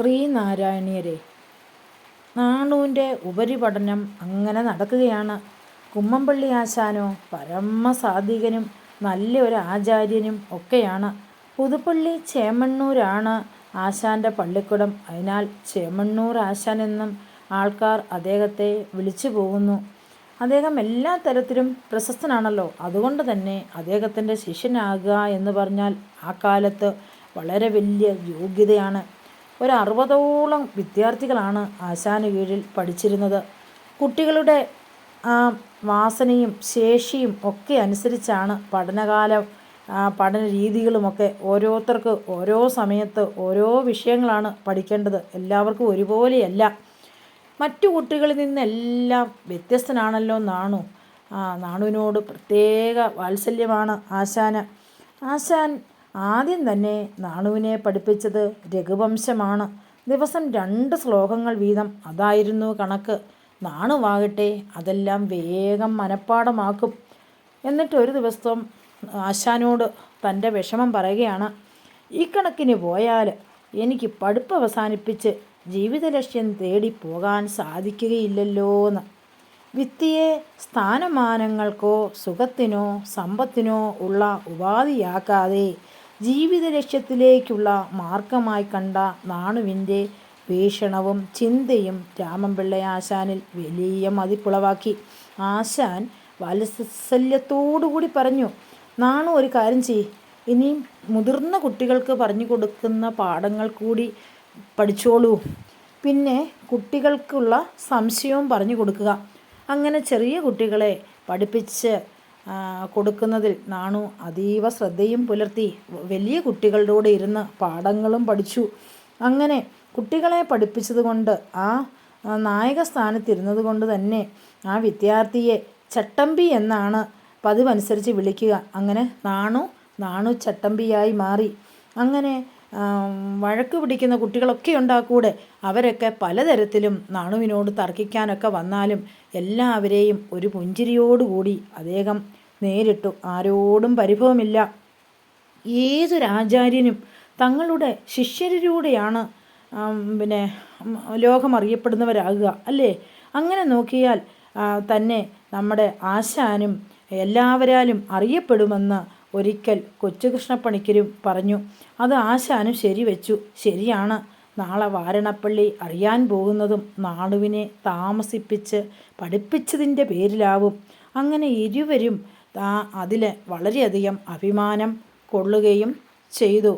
ശ്രീനാരായണീയരെ. നാണുവിന്റെ ഉപരിപഠനം അങ്ങനെ നടക്കുകയാണ്. കുമ്മമ്പള്ളി ആശാനോ പരമസാധികനും നല്ല ഒരു ആചാര്യനും ഒക്കെയാണ്. പുതുപ്പള്ളി ചേമണ്ണൂരാണ് ആശാന്റെ പള്ളിക്കുടം. അതിനാൽ ചേമണ്ണൂർ ആശാൻ എന്നും ആൾക്കാർ അദ്ദേഹത്തെ വിളിച്ചു പോകുന്നു. അദ്ദേഹം എല്ലാ തരത്തിലും പ്രശസ്തനാണല്ലോ. അതുകൊണ്ട് തന്നെ അദ്ദേഹത്തിന്റെ ശിഷ്യനാകുക എന്ന് പറഞ്ഞാൽ ആ കാലത്ത് വളരെ വലിയ യോഗ്യതയാണ്. ഒരു അറുപതോളം വിദ്യാർത്ഥികളാണ് ആശാന് കീഴിൽ പഠിച്ചിരുന്നത്. കുട്ടികളുടെ ആ വാസനയും ശേഷിയും ഒക്കെ അനുസരിച്ചാണ് പഠനകാലം പഠന രീതികളുമൊക്കെ ഓരോരുത്തർക്ക് ഓരോ സമയത്ത് ഓരോ വിഷയങ്ങളാണ് പഠിക്കേണ്ടത്. എല്ലാവർക്കും ഒരുപോലെയല്ല. മറ്റു കുട്ടികളിൽ നിന്നെല്ലാം വ്യത്യസ്തനാണല്ലോ നാണു. ആ നാണുവിനോട് പ്രത്യേക വാത്സല്യമാണ് ആശാന്. ആശാൻ ആദ്യം തന്നെ നാണുവിനെ പഠിപ്പിച്ചത് രഘുവംശമാണ്. ദിവസം രണ്ട് ശ്ലോകങ്ങൾ വീതം അതായിരുന്നു കണക്ക്. നാണുവാകട്ടെ അതെല്ലാം വേഗം മനഃപ്പാടമാക്കും എന്നിട്ട് ഒരു ദിവസം ആശാനോട് തന്റെ വിഷമം പറയുകയാണ് ഈ കണക്കിന് പോയാൽ എനിക്ക് പഠിപ്പ് അവസാനിപ്പിച്ച് ജീവിത ലക്ഷ്യം തേടി പോകാൻ സാധിക്കുകയില്ലല്ലോ എന്ന്. വിത്തിയെ സ്ഥാനമാനങ്ങൾക്കോ സുഖത്തിനോ സമ്പത്തിനോ ഉള്ള ഉപാധിയാക്കാതെ ജീവിത ലക്ഷ്യത്തിലേക്കുള്ള മാർഗമായി കണ്ട നാണുവിന്റെ വീക്ഷണവും ചിന്തയും രാമൻപിള്ള ആശാനിൽ വലിയ മതിപ്പുളവാക്കി. ആശാൻ വാത്സല്യത്തോടുകൂടി പറഞ്ഞു നാണു ഒരു കാര്യം ചെയ് ഇനിയും മുതിർന്ന കുട്ടികൾക്ക് പറഞ്ഞു കൊടുക്കുന്ന പാഠങ്ങൾ കൂടി പഠിച്ചോളൂ. പിന്നെ കുട്ടികൾക്കുള്ള സംശയവും പറഞ്ഞു കൊടുക്കുക. അങ്ങനെ ചെറിയ കുട്ടികളെ പഠിപ്പിച്ച് കൊടുക്കുന്നതിൽ നാണു അതീവ ശ്രദ്ധയും പുലർത്തി. വലിയ കുട്ടികളുടെ കൂടെ ഇരുന്ന് പാഠങ്ങളും പഠിച്ചു. അങ്ങനെ കുട്ടികളെ പഠിപ്പിച്ചത് കൊണ്ട് ആ നായക സ്ഥാനത്തിരുന്നത് കൊണ്ട് തന്നെ ആ വിദ്യാർത്ഥിയെ ചട്ടമ്പി എന്നാണ് പതിവനുസരിച്ച് വിളിക്കുക. അങ്ങനെ നാണു നാണു ചട്ടമ്പിയായി മാറി. അങ്ങനെ വഴക്ക് പിടിക്കുന്ന കുട്ടികളൊക്കെ ഉണ്ടാക്കൂടെ? അവരൊക്കെ പലതരത്തിലും നാണുവിനോട് തർക്കിക്കാനൊക്കെ വന്നാലും എല്ലാവരെയും ഒരു പുഞ്ചിരിയോടുകൂടി അദ്ദേഹം നേരിട്ടു. ആരോടും പരിഭവമില്ല. ഏതൊരാചാര്യനും തങ്ങളുടെ ശിഷ്യരിലൂടെയാണ് പിന്നെ ലോകം അറിയപ്പെടുന്നവരാകുക അല്ലേ? അങ്ങനെ നോക്കിയാൽ തന്നെ നമ്മുടെ ആശാനും എല്ലാവരാലും അറിയപ്പെടുമെന്ന് ഒരിക്കൽ കൊച്ചുകൃഷ്ണപ്പണിക്കരും പറഞ്ഞു അത് ആശാനും ശരിവെച്ചു. ശരിയാണ്. നാളെ വാരണപ്പള്ളി അറിയാൻ പോകുന്നതും നാളുവിനെ താമസിപ്പിച്ച് പഠിപ്പിച്ചതിന്റെ പേരിലാവും. അങ്ങനെ ഇരുവരും അതിൽ വളരെയധികം അഭിമാനം കൊള്ളുകയും ചെയ്തു.